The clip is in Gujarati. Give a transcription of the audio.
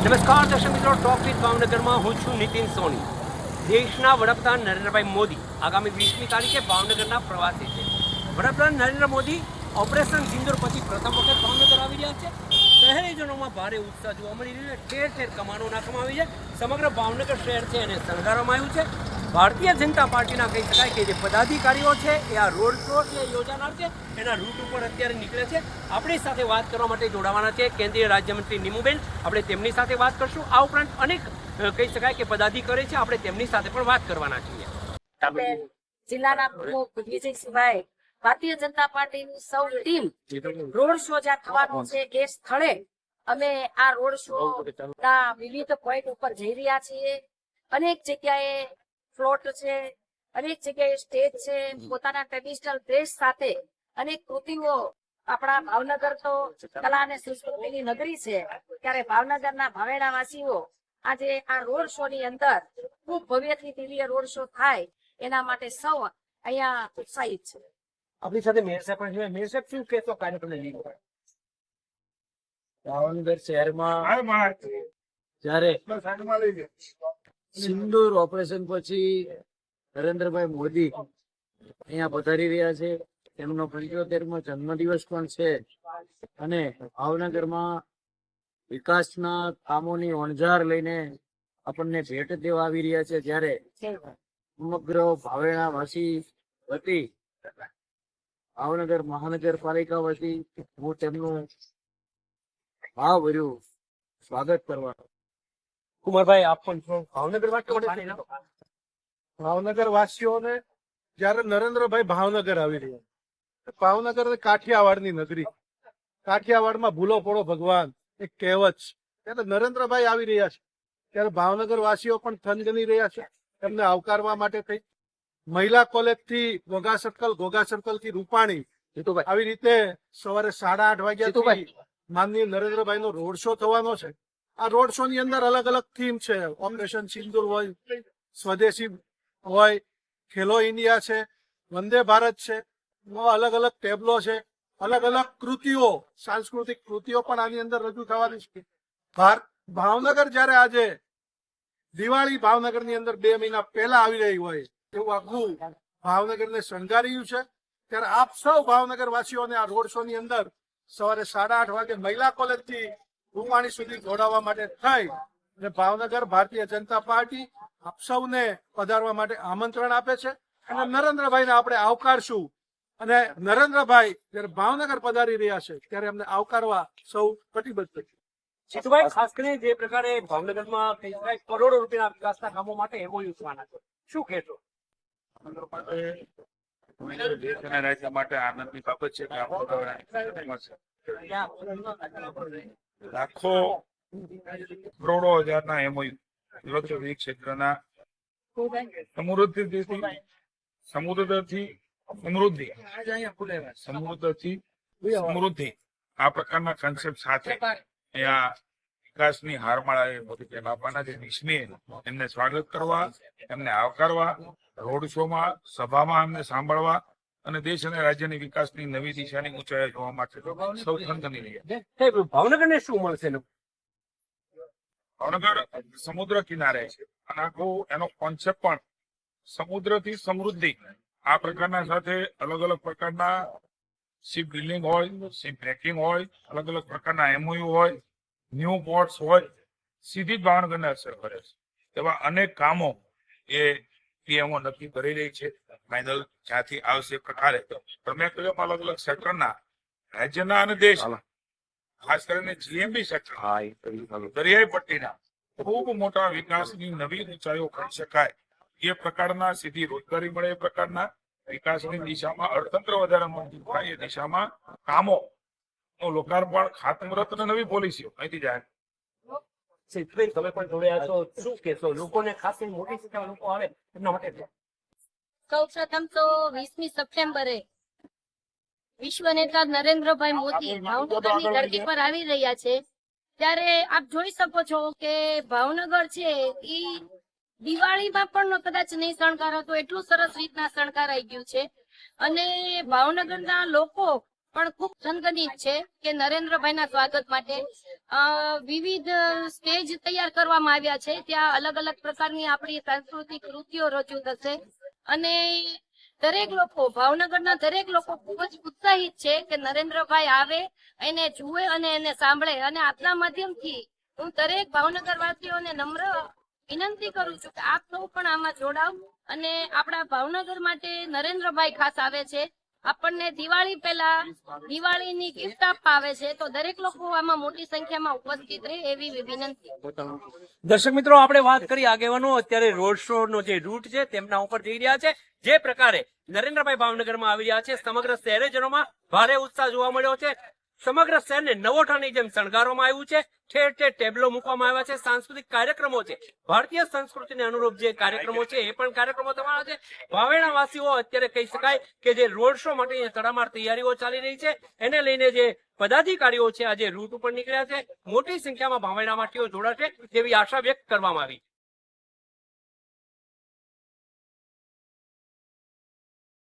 નમસ્કાર, દર્શક મિત્રો. વિથ ભાવનગરમાં હું છું નીતિન સોની. દેશના વડાપ્રધાન નરેન્દ્રભાઈ મોદી આગામી વીસમી તારીખે ભાવનગરના પ્રવાસે છે. વડાપ્રધાન નરેન્દ્ર મોદી ઓપરેશન સિંદુર પછી પ્રથમ વખત ભાવનગર આવી રહ્યા છે. શહેરીજનોમાં ભારે ઉત્સાહ જોવા મળી રહ્યો છે. ઠેર ઠેર કમાનો નાખવામાં આવી છે. સમગ્ર ભાવનગર શહેર છે એને શણગારવામાં આવ્યું છે. ભારતીય જનતા પાર્ટીના કહી શકાય કે જે પદાધિકારીઓ છે, એ આ રોડ શો જે યોજાનાર છે, એના રૂટ ઉપર અત્યારે નીકળે છે. આપણી સાથે વાત કરવા માટે જોડાવાના છે કેન્દ્રીય રાજ્યમંત્રી નીમુબેન. આપણે તેમની સાથે વાત કરશું. આ ઉપરાંત અનેક કહી શકાય કે પદાધિકારી છે, આપણે તેમની સાથે પણ વાત કરવાના છીએ. જિલ્લાના પ્રમુખ વિજયસિંહભાઈ, ભારતીય જનતા પાર્ટીની સૌ ટીમ રોડ શો જ્યાં થવાનો છે એ સ્થળે, અમે આ રોડ શો ના વિવિધ પોઈન્ટ ઉપર જઈ રહ્યા છીએ. અનેક જગ્યાએ ફ્લોટ છે અનેક જગ્યાએ સ્ટેજ છે પોતાના ટ્રેડિશનલ ડ્રેસ સાથે અનેક કૃતિઓ આપણા ભાવનગર તો કલા અને સંસ્કૃતિની નગરી છે. ત્યારે ભાવનગરના ભાવેડા વાસીઓ આજે આ રોડ શો ની અંદર ખૂબ ભવ્યથી દિવ્ય રોડ શો થાય એના માટે સૌ અહીંયા ઉત્સાહિત છે. આપણી સાથે મેયર સાહેબ પણ છે મેયર સાહેબ શું કહેશો કાર્યક્રમને લીધો ભાવનગર શહેરમાં જ્યારે સિંદૂર ઓપરેશન પછી નરેન્દ્રભાઈ મોદી અહીંયા પધારી રહ્યા છે. તેમનો પંચોતેરમો જન્મદિવસ પણ છે. અને ભાવનગરમાં વિકાસના કામોની ઓણઝાર લઈને આપણને ભેટ દેવા આવી રહ્યા છે. જ્યારે સમગ્ર ભાવેણા વાસી વતી, ભાવનગર મહાનગરપાલિકા વતી હું તેમનું ભાવભર્યું સ્વાગત કરવા કુમારભાઈ આપ પણ છો. ભાવનગર વાત ભાવનગર વાસીઓને જયારે નરેન્દ્રભાઈ ભાવનગર આવી રહ્યા ભાવનગર કાઠિયાવાડની નગરી કાઠિયાવાડમાં ભૂલો પડો ભગવાન એક કહેવત છે. ત્યારે નરેન્દ્રભાઈ આવી રહ્યા છે ત્યારે ભાવનગર વાસીઓ પણ થનગની રહ્યા છે. એમને આવકારવા માટે થઈ મહિલા કોલેજથી ગોગા સર્કલ ગોગા સર્કલથી રૂપાણી આવી રીતે સવારે સાડા આઠ વાગ્યા. માનનીય નરેન્દ્રભાઈ નો રોડ શો થવાનો છે. આ રોડ શો ની અંદર અલગ અલગ થીમ છે. ઓપરેશન સિંદુર હોય, સ્વદેશી હોય, ખેલો ઇન્ડિયા છે, વંદે ભારત છે અલગ અલગ ટેબલો છે. અલગ અલગ કૃતિઓ, સાંસ્કૃતિક કૃતિઓ પણ આની અંદર રજૂ થવાની છે. ભાવનગર જ્યારે આજે દિવાળી ભાવનગરની અંદર બે મહિના પહેલા આવી રહી હોય, એવું આખું ભાવનગરને શણગાર્યું છે. ત્યારે આપ સૌ ભાવનગર વાસીઓને આ રોડ શો ની અંદર સવારે સાડા આઠ વાગે મહિલા કોલેજથી રૂપાણી સુધી જોડાવા માટે થઈ અને ભાવનગર ભારતીય જનતા પાર્ટી આપ સૌને પધારવા માટે આમંત્રણ આપે છે. અને નરેન્દ્રભાઈને આપણે આવકારશું. અને નરેન્દ્રભાઈ જયારે ભાવનગર પધારી રહ્યા છે ત્યારે એમને આવકારવા સૌ કટિબદ્ધ છે. જીતુભાઈ ખાસ કરીને જે પ્રકારે ભાવનગરમાં કરોડો રૂપિયાના વિકાસના કામો માટે એવો થવાના છે. શું કહેશો? દેશ અને રાજ્ય માટે આનંદની બાબત છે કે લાખો કરોડો હજારના એમઓયુ ઔદ્યોગિક ક્ષેત્રના સમૃદ્ધિથી, સમૃદ્ધથી, સમૃદ્ધિ સમૃદ્ધથી, સમૃદ્ધિ. આ પ્રકારના કન્સેપ્ટ સાથે અહીંયા વિકાસની હારમાળા મોદી સાહેબ આપવાના છે. દેશની એમને સ્વાગત કરવા, એમને આવકારવા, રોડ શોમાં, સભામાં એમને સાંભળવા અને દેશ અને રાજ્યની વિકાસની નવી દિશાની ઊંચાઈ જોવા માટે સૌ થનગની રહ્યા ભાવનગરને શું મળશે ભાવનગર સમુદ્ર કિનારે છે. અને આખો એનો કોન્સેપ્ટ પણ સમુદ્રથી સમૃદ્ધિ. આ પ્રકારના સાથે અલગ અલગ પ્રકારના શિપ બિલ્ડિંગ હોય શિપ બ્રેકિંગ હોય અલગ અલગ પ્રકારના એમઓયુ હોય ન્યૂ પોર્ટ્સ હોય સીધી જ ભાવનગરને અસર કરે છે. એવા અનેક કામો એ પીએમઓ નક્કી કરી રહી છે. ફાઇનલ ક્યાંથી આવશે પ્રકારે તમે કહ્યું અલગ અલગ સેક્ટરના રાજ્યના અને દેશ ખાસ કરીને જીએમબી સેક્ટર દરિયાઈ પટ્ટીના ખૂબ મોટા વિકાસની નવી ઊંચાઈઓ કરી શકાય. એ પ્રકારના સીધી રોજગારી મળે એ પ્રકારના. વિકાસની દિશામાં અર્થતંત્ર વધારે મજબૂત થાય એ દિશામાં કામો લોકાર્પણ ખાતમુહૂર્ત અને નવી પોલિસીઓ. અહીંથી જાય. સિદ્ધભાઈ તમે પણ જોડ્યા છો શું કહેશો? લોકોને ખાસ કરીને મોટી સંખ્યામાં લોકો આવે એમના માટે સૌ પ્રથમ તો વીસમી સપ્ટેમ્બરે વિશ્વ નેતા નરેન્દ્રભાઈ મોદી ભાવનગરની ધરતી પર આવી રહ્યા છે. ત્યારે આપ જોઈ શકો છો કે ભાવનગર છે એ દિવાળીમાં પણ કદાચ નહીં શણગાર હતો એટલું સરસ રીતના શણગારાઈ ગયું છે. અને ભાવનગરના લોકો પણ ખૂબ સંગનિત છે કે નરેન્દ્રભાઈના સ્વાગત માટે વિવિધ સ્ટેજ તૈયાર કરવામાં આવ્યા છે. ત્યાં અલગ અલગ પ્રકારની આપણી સાંસ્કૃતિક કૃતિઓ રજૂ થશે. અને દરેક લોકો, ભાવનગરના દરેક લોકો ખૂબ જ ઉત્સાહિત છે કે નરેન્દ્રભાઈ આવે, એને જુએ અને એને સાંભળે. અને આપના માધ્યમથી હું દરેક ભાવનગર વાસીઓને નમ્ર વિનંતી કરું છું કે આપ સૌ પણ આમાં જોડાવ. અને આપણા ભાવનગર માટે નરેન્દ્રભાઈ ખાસ આવે છે. આપણને દિવાળી પહેલા દિવાળીની ગિફ્ટ આપવા છે તો દરેક લોકો આમાં મોટી સંખ્યામાં ઉપસ્થિત રહે એવી વિનંતી. દર્શક મિત્રો, આપણે વાત કરી આગેવાનો. અત્યારે રોડ શો નો જે રૂટ છે, તેમના ઉપર જઈ રહ્યા છે. જે પ્રકારે નરેન્દ્રભાઈ ભાવનગરમાં આવી રહ્યા છે, સમગ્ર શહેરીજનોમાં ભારે ઉત્સાહ જોવા મળ્યો છે. સમગ્ર શહેરને નવોઠાની જેમ શણગારવામાં આવ્યું છે. ઠેર ઠેર ટેબલો મૂકવામાં આવ્યા છે. સાંસ્કૃતિક કાર્યક્રમો છે. ભારતીય સંસ્કૃતિને અનુરૂપ જે કાર્યક્રમો છે, એ પણ કાર્યક્રમો થવાના છે. ભાવેણા વાસીઓ અત્યારે કહી શકાય કે જે રોડ શો માટે તડામાર તૈયારીઓ ચાલી રહી છે. એને લઈને જે પદાધિકારીઓ છે, આજે રૂટ ઉપર નીકળ્યા છે. મોટી સંખ્યામાં ભાવેણા માટીઓ જોડાશે તેવી આશા વ્યક્ત કરવામાં આવી.